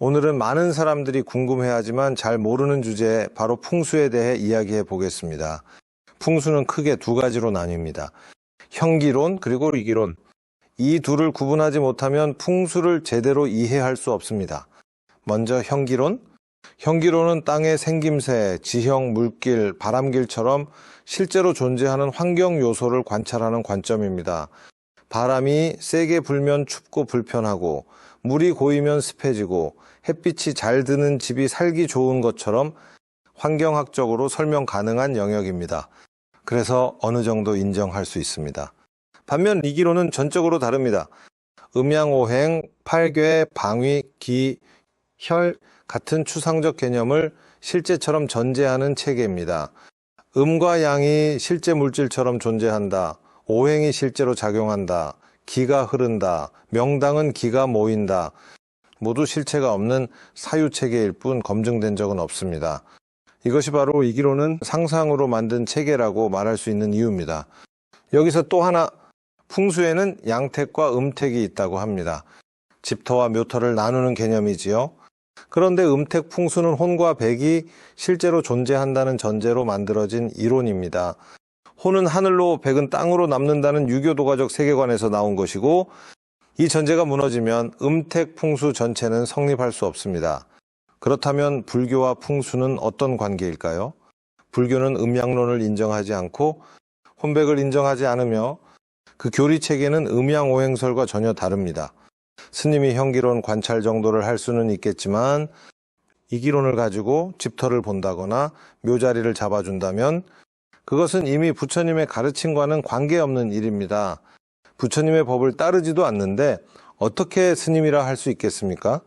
오늘은 많은 사람들이 궁금해하지만 잘 모르는 주제 바로 풍수에 대해 이야기해 보겠습니다. 풍수는 크게 두 가지로 나뉩니다. 형기론 그리고 이기론. 이 둘을 구분하지 못하면 풍수를 제대로 이해할 수 없습니다. 먼저 형기론. 형기론은 땅의 생김새, 지형, 물길, 바람길처럼 실제로 존재하는 환경 요소를 관찰하는 관점입니다. 바람이 세게 불면 춥고 불편하고, 물이 고이면 습해지고, 햇빛이 잘 드는 집이 살기 좋은 것처럼 환경학적으로 설명 가능한 영역입니다. 그래서 어느 정도 인정할 수 있습니다. 반면 이기론은 전적으로 다릅니다. 음양오행, 팔괘, 방위, 기, 혈 같은 추상적 개념을 실제처럼 전제하는 체계입니다. 음과 양이 실제 물질처럼 존재한다. 오행이 실제로 작용한다. 기가 흐른다. 명당은 기가 모인다. 모두 실체가 없는 사유체계일 뿐 검증된 적은 없습니다. 이것이 바로 이기론은 상상으로 만든 체계라고 말할 수 있는 이유입니다. 여기서 또 하나 풍수에는 양택과 음택이 있다고 합니다. 집터와 묘터를 나누는 개념이지요. 그런데 음택 풍수는 혼과 백이 실제로 존재한다는 전제로 만들어진 이론입니다. 혼은 하늘로 백은 땅으로 남는다는 유교 도가적 세계관에서 나온 것이고 이 전제가 무너지면 음택 풍수 전체는 성립할 수 없습니다. 그렇다면 불교와 풍수는 어떤 관계일까요? 불교는 음양론을 인정하지 않고 혼백을 인정하지 않으며 그 교리 체계는 음양오행설과 전혀 다릅니다. 스님이 형기론 관찰 정도를 할 수는 있겠지만 이기론을 가지고 집터를 본다거나 묘자리를 잡아준다면 그것은 이미 부처님의 가르침과는 관계없는 일입니다. 부처님의 법을 따르지도 않는데 어떻게 스님이라 할 수 있겠습니까?